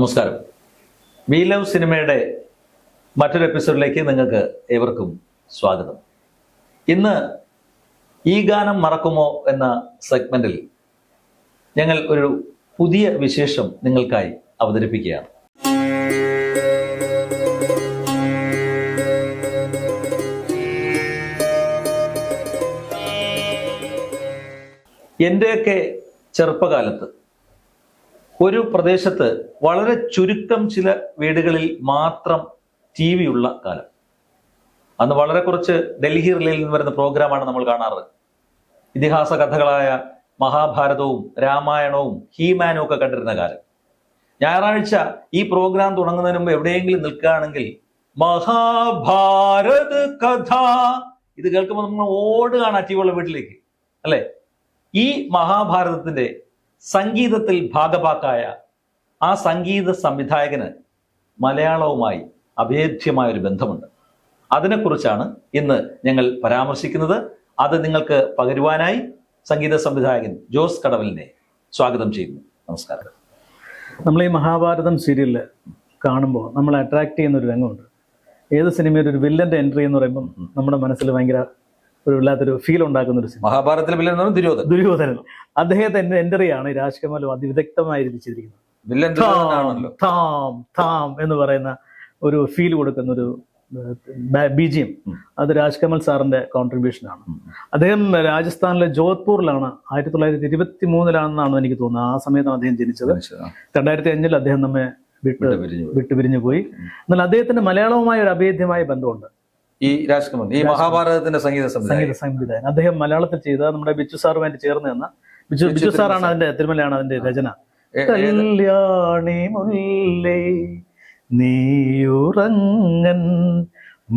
നമസ്കാരം. We love സിനിമയുടെ മറ്റൊരു എപ്പിസോഡിലേക്ക് നിങ്ങൾക്ക് ഏവർക്കും സ്വാഗതം. ഇന്ന് ഈ ഗാനം മറക്കുമോ എന്ന സെഗ്മെന്റിൽ ഞങ്ങൾ ഒരു പുതിയ വിശേഷം നിങ്ങൾക്കായി അവതരിപ്പിക്കുകയാണ്. എന്റെയൊക്കെ ചെറുപ്പകാലത്ത് ഒരു പ്രദേശത്ത് വളരെ ചുരുക്കം ചില വീടുകളിൽ മാത്രം ടി വി ഉള്ള കാലം. അന്ന് വളരെ കുറച്ച് ഡൽഹി റിലയിൽ നിന്ന് വരുന്ന പ്രോഗ്രാമാണ് നമ്മൾ കാണാറ്. ഇതിഹാസ കഥകളായ മഹാഭാരതവും രാമായണവും ഹീമാനും ഒക്കെ കണ്ടിരുന്ന കാലം. ഞായറാഴ്ച ഈ പ്രോഗ്രാം തുടങ്ങുന്നതിന് മുമ്പ് എവിടെയെങ്കിലും നിൽക്കുകയാണെങ്കിൽ മഹാഭാരത് കഥ. ഇത് കേൾക്കുമ്പോൾ നമ്മൾ ഓടുകയാണ് ടി വിയുള്ള വീട്ടിലേക്ക്. അല്ലെ? ഈ മഹാഭാരതത്തിന്റെ സംഗീതത്തിൽ ഭാഗഭാക്കായ ആ സംഗീത സംവിധായകന് മലയാളവുമായി അഭേദ്യമായ ഒരു ബന്ധമുണ്ട്. അതിനെക്കുറിച്ചാണ് ഇന്ന് ഞങ്ങൾ പരാമർശിക്കുന്നത്. അത് നിങ്ങൾക്ക് പകരുവാനായി സംഗീത സംവിധായകൻ ജോസ് കടവലിനെ സ്വാഗതം ചെയ്യുന്നു. നമസ്കാരം. നമ്മൾ ഈ മഹാഭാരതം സീരിയലിൽ കാണുമ്പോൾ നമ്മളെ അട്രാക്ട് ചെയ്യുന്ന ഒരു രംഗമുണ്ട്. ഏത് സിനിമയിൽ ഒരു വില്ലന്റെ എൻട്രി എന്ന് പറയുമ്പോൾ നമ്മുടെ മനസ്സിൽ ഭയങ്കര ഒരു വല്ലാത്തൊരു ഫീൽ ഉണ്ടാക്കുന്ന ഒരു സിനിമ മഹാഭാരതത്തിലെ വില്ലൻ ദുര്യോധൻ ദുര്യോധനൻ. അദ്ദേഹത്തിന്റെ എൻട്രിയാണ് ഈ രാജ്കമലും അതിവിദഗ്ധമായി രചിച്ചിരിക്കുന്നത്. വില്ലൻ താം താം എന്ന് പറയുന്ന ഒരു ഫീൽ കൊടുക്കുന്ന ഒരു ബി ജി എം. അത് രാജ്കമൽ സാറിന്റെ കോൺട്രിബ്യൂഷൻ ആണ്. അദ്ദേഹം രാജസ്ഥാനിലെ ജോധ്പൂരിലാണ് ആയിരത്തി തൊള്ളായിരത്തി ഇരുപത്തി മൂന്നിലാണെന്നാണ് എനിക്ക് തോന്നുന്നത്. ആ സമയത്താണ് അദ്ദേഹം ജനിച്ചത്. രണ്ടായിരത്തി അഞ്ചിൽ അദ്ദേഹം നമ്മെ വിട്ടു. വിട്ടുപിരിഞ്ഞു പോയി. എന്നാൽ അദ്ദേഹത്തിന്റെ മലയാളവുമായ ഒരു അഭേദ്യമായ ബന്ധമുണ്ട്. ഈ രാജ്കുമാർ ഈ മഹാഭാരതത്തിന്റെ സംഗീത സംഗീത സംവിധായകൻ. അദ്ദേഹം മലയാളത്തിൽ ചെയ്ത നമ്മുടെ ബിച്ചു സാറുമായിട്ട് ചേർന്ന് നിന്ന ബിജു ബിജു സാറാണ് അതിന്റെ തിരുമലയാണ് അതിന്റെ രചന. കല്യാണി മുല്ലേ നീയുറങ്ങൻ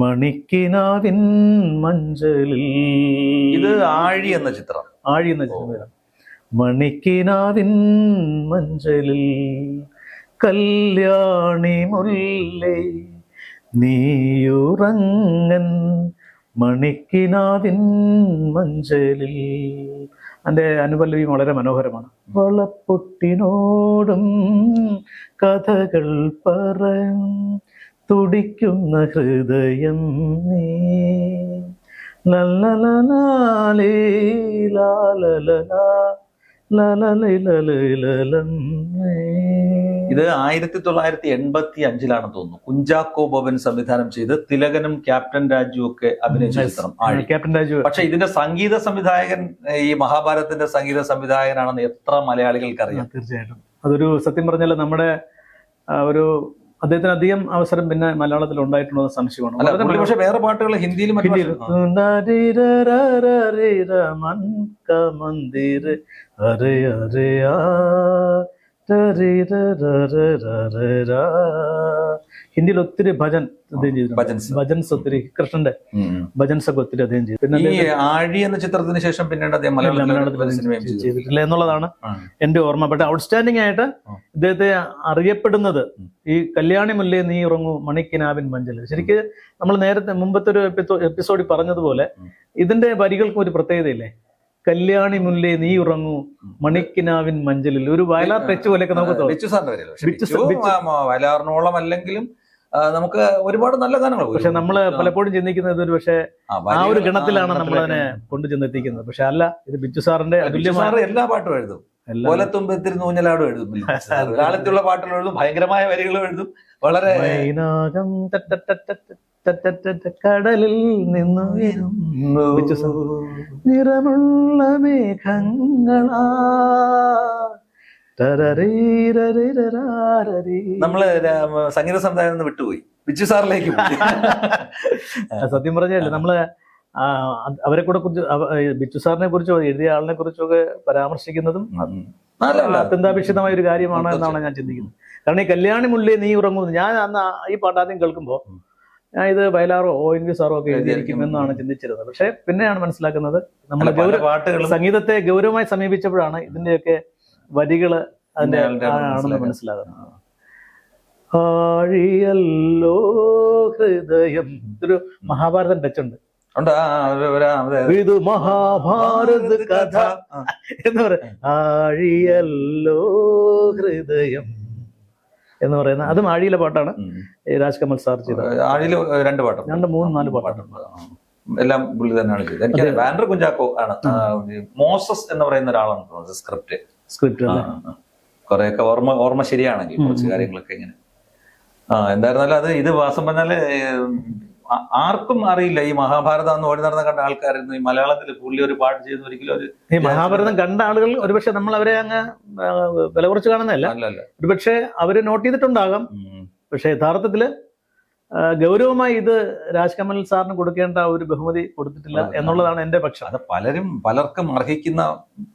മണിക്കിനാവിൻ മഞ്ചലിൽ. ഇത് ആഴി എന്ന ചിത്രം. ആഴി എന്ന ചിത്രം മണിക്കിനാവിൻ മഞ്ചലിൽ കല്യാണി മുല്ലേ നീയുറങ്ങൻ മണിക്കിനാവിൻ മഞ്ചലിൽ. അന്റെ അനുപല്ലവിയും വളരെ മനോഹരമാണ്. വളപ്പൊട്ടിനോടും കഥകൾ പറ തുടിക്കുന്ന ഹൃദയം നീ. ലല്ലലലാലേ ലാലലലാ ലലം നീ. ഇത് ആയിരത്തി തൊള്ളായിരത്തി എൺപത്തി അഞ്ചിലാണെന്ന് തോന്നുന്നു. കുഞ്ചാക്കോ ബോബൻ സംവിധാനം ചെയ്ത് തിലകനും ക്യാപ്റ്റൻ രാജു ഒക്കെ അഭിനയിച്ച ചിത്രം ക്യാപ്റ്റൻ രാജു. പക്ഷെ ഇതിന്റെ സംഗീത സംവിധായകൻ ഈ മഹാഭാരതത്തിന്റെ സംഗീത സംവിധായകനാണെന്ന് എത്ര മലയാളികൾക്ക് അറിയാം തീർച്ചയായിട്ടും. അതൊരു സത്യം പറഞ്ഞാൽ നമ്മുടെ ഒരു അദ്ദേഹത്തിന് അധികം അവസരം പിന്നെ മലയാളത്തിൽ ഉണ്ടായിട്ടുണ്ടോ എന്ന് സംശയമാണ്. പക്ഷേ വേറെ പാട്ടുകൾ ഹിന്ദിയിലും ഹിന്ദിയിൽ ഹിന്ദിയിൽ ഒത്തിരി ഭജൻ അദ്ദേഹം ചെയ്തിട്ടുണ്ട്. ഭജൻസ്. ഒത്തിരി കൃഷ്ണന്റെ. ഭജൻസ് ഒക്കെ ഒത്തിരി അദ്ദേഹം ചെയ്തു. പിന്നെ ആഴി എന്ന ചിത്രത്തിന് ശേഷം പിന്നീട് അദ്ദേഹം മലയാളത്തിൽ ചെയ്തിട്ടില്ല എന്നുള്ളതാണ് എന്റെ ഓർമ്മ. ബട്ട് ഔട്ട്സ്റ്റാൻഡിംഗ് ആയിട്ട്. ഇദ്ദേഹത്തെ അറിയപ്പെടുന്നത് ഈ കല്യാണി മുല്ലേ നീ ഉറങ്ങൂ മണിക്കിനാവിൻ മഞ്ചൽ ശരിക്ക് നമ്മൾ നേരത്തെ മുമ്പത്തെ ഒരു എപ്പിസോഡിൽ പറഞ്ഞതുപോലെ ഇതിന്റെ വരികൾക്കും ഒരു പ്രത്യേകതയില്ലേ? കല്യാണി മുല്ലേ നീ ഉറങ്ങൂ. മണിക്കിനാവിൻ മഞ്ചലിൽ. ഒരു വയലാർ ടച്ച് പോലെയൊക്കെ നമുക്ക് തോന്നും. വയലാറിനോളം അല്ലെങ്കിലും നമുക്ക് ഒരുപാട് നല്ല ഗാനങ്ങൾ പക്ഷെ നമ്മൾ പലപ്പോഴും ചിന്തിക്കുന്നത് ഒരു പക്ഷേ ആ ഒരു ഗണത്തിലാണ് നമ്മൾ അതിനെ. കൊണ്ടു ചെന്നെത്തിക്കുന്നത്. പക്ഷെ അല്ല ഇത് ബിച്ചു സാറിന്റെ അതുല്യമായ എല്ലാ പാട്ടും എഴുതും. നൂഞ്ഞലാടും എഴുതും. ലാളിത്യമുള്ള പാട്ടുകൾ എഴുതും. ഭയങ്കരമായ വരികളും എഴുതും. വളരെ കടലിൽ നിന്നു. നിറമുള്ള മേഘങ്ങളാ. തരരീരരിരരാരരീ. നമ്മൾ സംഗീത നിന്ന് വിട്ടുപോയി. ബിച്ചു സാറിലേക്ക് സത്യം പറഞ്ഞല്ലേ നമ്മൾ അവരെ കൂടെ കുറിച്ച് ബിച്ചു സാറിനെ കുറിച്ചോ എഴുതിയ ആളിനെ കുറിച്ചൊക്കെ പരാമർശിക്കുന്നതും ഉം. നല്ല നല്ല. അത്യന്താപേക്ഷിതമായ ഒരു കാര്യമാണ് എന്നാണ് ഞാൻ ചിന്തിക്കുന്നത്. കാരണം ഈ കല്യാണി മുള്ളി നീ ഉറങ്ങുന്നു. ഞാൻ അന്ന് ഈ പാട്ടാദ്യം കേൾക്കുമ്പോ കേൾക്കുമ്പോൾ ഇത് വയലാറോ ഓ എൻ വി സാറോ ഒക്കെ എഴുതിയിരിക്കും എന്നാണ് ചിന്തിച്ചിരുന്നത്. പക്ഷെ പിന്നെയാണ് മനസ്സിലാക്കുന്നത് നമ്മൾ പാട്ടുകൾ സംഗീതത്തെ ഗൗരവമായി സമീപിച്ചപ്പോഴാണ് ഇതിന്റെയൊക്കെ വരികൾ അതിന്റെ ആണെന്ന് മനസ്സിലാകുന്നത്. ആഴിയല്ലോ ഹൃദയം. ഒരു മഹാഭാരതം ടച്ചുണ്ട്. ഇത് മഹാഭാരത കഥ എന്ന് പറയാം. ആഴിയല്ലോ ഹൃദയം. എന്ന് പറയുന്ന അതും ആഴിയിലെ പാട്ടാണ്. രാജ്കമൽ രാജ് കമൽ സാർ ചെയ്തത് ആഴിയിലെ രണ്ട് പാട്ടും രണ്ട് മൂന്ന് നാല് പാട്ടുണ്ട് എല്ലാം പുള്ളി തന്നെയാണ് ചെയ്തത്. എനിക്ക് വാൻഡർ കുഞ്ചാക്കോ ആണ്. മോസസ് എന്ന് പറയുന്ന ഒരാളാണ് തോന്നുന്നത് സ്ക്രിപ്റ്റ്. സ്ക്രിപ്റ്റ് കുറെയൊക്കെ ഓർമ്മ ഓർമ്മ ശരിയാണെങ്കിൽ കുറച്ച് കാര്യങ്ങളൊക്കെ ഇങ്ങനെ. ആ എന്തായിരുന്നാലും അത് ഇത് വാസം പറഞ്ഞാൽ ആർക്കും അറിയില്ല ഈ മഹാഭാരതം എന്ന് ഓടി നടന്ന കണ്ട ആൾക്കാരായിരുന്നു. ഈ മലയാളത്തിൽ പുള്ളി ഒരു പാട്ട് ചെയ്യുന്ന ഒരിക്കലും ഒരു ഈ മഹാഭാരതം കണ്ട ആളുകൾ ഒരുപക്ഷെ നമ്മൾ അവരെ അങ്ങ് വില കുറച്ച് കാണുന്നതല്ല. ഒരുപക്ഷെ അവർ നോട്ട് ചെയ്തിട്ടുണ്ടാകാം. പക്ഷെ യഥാർത്ഥത്തിൽ ഗൗരവമായി ഇത് രാജ്കമൽ സാറിന് കൊടുക്കേണ്ട ഒരു ബഹുമതി കൊടുത്തിട്ടില്ല എന്നുള്ളതാണ് എന്റെ പക്ഷം. അത് പലരും പലർക്കും അർഹിക്കുന്ന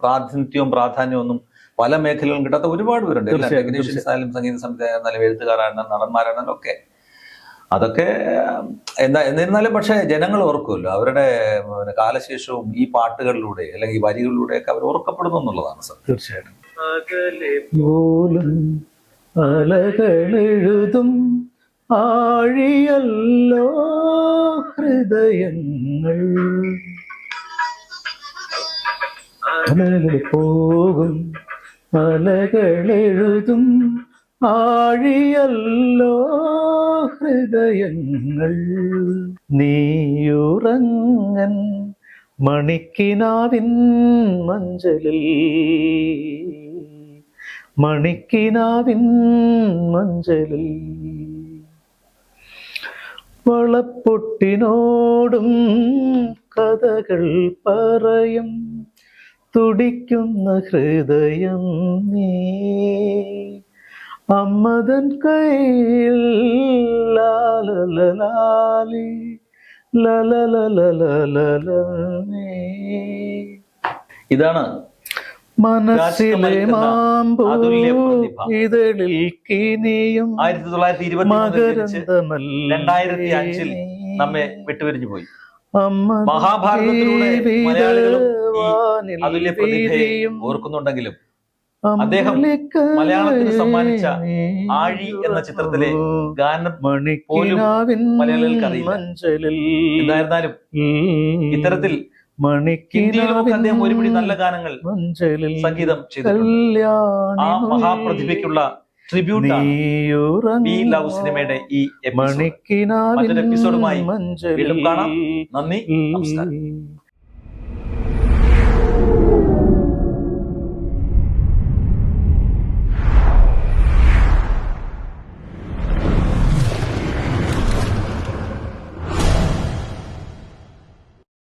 പ്രാതിനിധ്യവും പ്രാധാന്യവും ഒന്നും പല മേഖലകളിലും കിട്ടാത്ത ഒരുപാട് പേരുണ്ട്. ടെക്നീഷ്യൻസ് ആയാലും സംഗീത സംവിധായകനായാലും എഴുത്തുകാരാണ് നടന്മാരായിരുന്നാലും ഒക്കെ. അതൊക്കെ എന്താ എന്നിരുന്നാലും പക്ഷെ ജനങ്ങൾ ഓർക്കുമല്ലോ. അവരുടെ പിന്നെ കാലശേഷവും ഈ പാട്ടുകളിലൂടെ അല്ലെങ്കിൽ ഈ വരികളിലൂടെ ഒക്കെ അവർ ഓർക്കപ്പെടുന്നു എന്നുള്ളതാണ് സർ തീർച്ചയായിട്ടും. അലകളെഴുതും ആഴിയല്ലോ ഹൃദയങ്ങൾ. അലകൾ പോകും അലകളെഴുതും ആഴിയല്ലോ ഹൃദയങ്ങൾ നീയുറങ്ങൻ മണിക്കിനാവിൻ മഞ്ചലിൽ. മണിക്കിനാവിൻ മഞ്ചലിൽ. വളപ്പൊട്ടിനോടും കഥകൾ പറയും. തുടിക്കുന്ന ഹൃദയം നീ. അമ്മതൻ ലലലലലലലേ. ഇതാണ് മനസ്സിലെ മാമ്പൂ. ഇതളിൽ കിനിയും ആയിരത്തി തൊള്ളായിരത്തി ഇരുപത്തി രണ്ടായിരത്തി അഞ്ചിൽ നമ്മെ വിട്ടുപിരിഞ്ഞു പോയി മഹാഭാരതത്തിലൂടെ മലയാളികളും അതുല്യ പ്രതിഭയെ ഓർക്കുന്നുണ്ടെങ്കിലും അദ്ദേഹം മലയാളത്തിന് സമ്മാനിച്ച ആഴി എന്ന ചിത്രത്തിലെ ഗാനം പോലും മലയാളികൾക്ക് അറിയില്ല. എന്തായിരുന്നാലും ഇത്തരത്തിൽ ഹിന്ദിയിലുമൊക്കെ അദ്ദേഹം ഒരുപിടി നല്ല ഗാനങ്ങൾ സംഗീതം ചെയ്തിട്ടുണ്ട്. ആ മഹാപ്രതിഭയ്ക്കുള്ള ട്രിബ്യൂട്ട് ആണ് ലവ് സിനിമയുടെ ഈ മറ്റൊരു എപ്പിസോഡുമായി വീണ്ടും കാണാം. നന്ദി. നമസ്കാരം. മണിക്കിനാവിൻ